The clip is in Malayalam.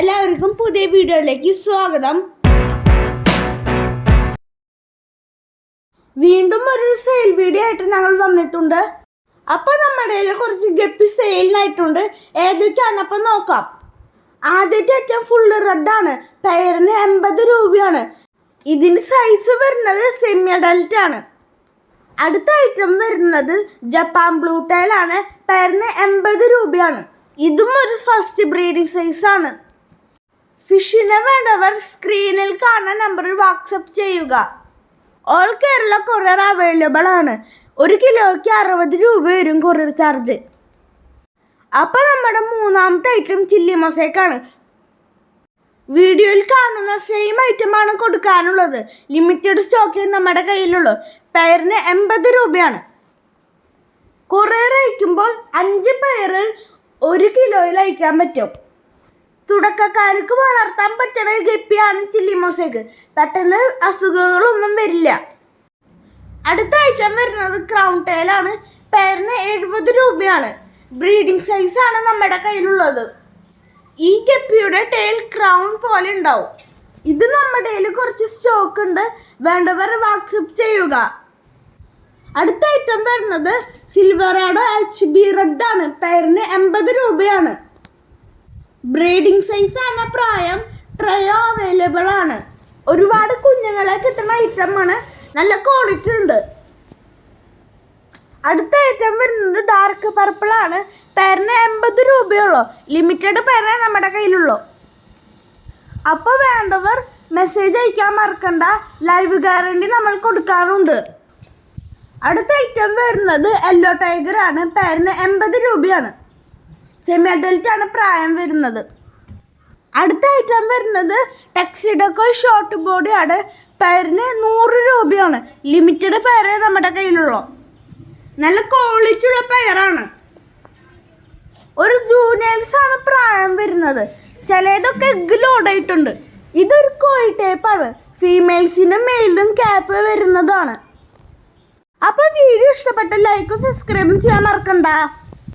എല്ലാവർക്കും പുതിയ വീഡിയോയിലേക്ക് സ്വാഗതം. വീണ്ടും ഒരു സെയിൽ വീഡിയോ ആയിട്ട് ഞങ്ങൾ വന്നിട്ടുണ്ട്. അപ്പോൾ നമ്മുടെ കുറച്ച് ഗപ്പി സെയിലിനായിട്ടുണ്ട് ഏതൊക്കെയാണ്? അപ്പം നോക്കാം. ആദ്യത്തെ ഐറ്റം ഫുള്ള് റെഡാണ് പെയറിന് എൺപത് രൂപയാണ്. ഇതിന്റെ സൈസ് വരുന്നത് സെമി അഡൽറ്റ് ആണ്. അടുത്ത ഐറ്റം വരുന്നത് ജപ്പാൻ ബ്ലൂ ടൈൽ ആണ്. പെയറിന് എൺപത് രൂപയാണ്. ഇതും ഒരു ഫസ്റ്റ് ബ്രീഡിംഗ് സൈസ് ഫിഷിനെ വേണ്ടവർ സ്ക്രീനിൽ കാണുന്ന നമ്പറിൽ വാട്സപ്പ് ചെയ്യുക. ഓൾ കേരള കൊറിയർ അവൈലബിൾ ആണ്. ഒരു കിലോയ്ക്ക് അറുപത് രൂപ വരും കൊറിയർ ചാർജ് അപ്പോൾ നമ്മുടെ മൂന്നാമത്തെ ഐറ്റം ചില്ലി മൊസേക്കാണ് വീഡിയോയിൽ കാണുന്ന സെയിം ഐറ്റമാണ് കൊടുക്കാനുള്ളത്. ലിമിറ്റഡ് സ്റ്റോക്കേ നമ്മുടെ കയ്യിലുള്ളൂ. പെയറിന് എൺപത് രൂപയാണ്. കൊറിയർ അയക്കുമ്പോൾ അഞ്ച് പെയർ ഒരു കിലോയിൽ അയക്കാൻ പറ്റും. തുടക്കക്കാർക്ക് വളർത്താൻ പറ്റണ ഗപ്പിയാണ് ചില്ലി മൊസൈക്ക് പെട്ടെന്ന് അസുഖങ്ങളൊന്നും വരില്ല. അടുത്ത ആഴ്ച വരുന്നത് ക്രൗൺ ടൈലാണ് പേരിന് എഴുപത് രൂപയാണ്. ബ്രീഡിംഗ് സൈസാണ് നമ്മുടെ കയ്യിലുള്ളത്. ഈ ഗപ്പിയുടെ ടേൽ ക്രൗൺ പോലെ ഉണ്ടാവും. ഇത് നമ്മുടെ കുറച്ച് സ്റ്റോക്ക് ഉണ്ട്. വേണ്ടവർ വാട്സപ്പ് ചെയ്യുക. അടുത്ത ഐറ്റം വരുന്നത് സിൽവറാഡോ എച്ച് ബി റെഡ് ആണ്. പേരിന് എൺപത് രൂപയാണ്. ബ്രീഡിംഗ് സൈസ് ആണ് പ്രായം ട്രയോ അവൈലബിൾ ആണ്. ഒരുപാട് കുഞ്ഞുങ്ങളെ കിട്ടുന്ന ഐറ്റമാണ് നല്ല ക്വാളിറ്റി ഉണ്ട്. അടുത്ത ഐറ്റം വരുന്നത് ഡാർക്ക് പർപ്പിൾ ആണ്. പെയറിന് എൺപത് രൂപയുള്ളൂ. ലിമിറ്റഡ് പെയറേ നമ്മുടെ കയ്യിലുള്ളൂ. അപ്പോൾ വേണ്ടവർ മെസ്സേജ് അയക്കാൻ മറക്കണ്ട. ലൈവ് ഗ്യാരണ്ടി നമ്മൾ കൊടുക്കാറുണ്ട്. അടുത്ത ഐറ്റം വരുന്നത് യെല്ലോ ടൈഗർ ആണ്. പേരിന് എൺപത് രൂപയാണ്. സെമി അഡൽറ്റ് ആണ് പ്രായം വരുന്നത്. അടുത്ത ഐറ്റം വരുന്നത് ടെക്സിഡക്കോ ഷോർട്ട് ബോഡി ആണ് പെയറിന് നൂറ് രൂപയാണ്. ലിമിറ്റഡ് പേരേ നമ്മുടെ കയ്യിലുള്ളൂ. നല്ല ക്വാളിറ്റി ഉള്ള പേരാണ് ഒരു ജൂനിയേഴ്സ് ആണ് പ്രായം വരുന്നത്. ചിലതൊക്കെ എഗ് ലോഡായിട്ടുണ്ട് ഇതൊരു കോയി ടൈപ്പാണ് ഫീമെയിൽസിനും മെയിലും ക്യാപ്പ് വരുന്നതാണ്. അപ്പോൾ വീഡിയോ ഇഷ്ടപ്പെട്ട ലൈക്കും സബ്സ്ക്രൈബും ചെയ്യാൻ മറക്കണ്ട.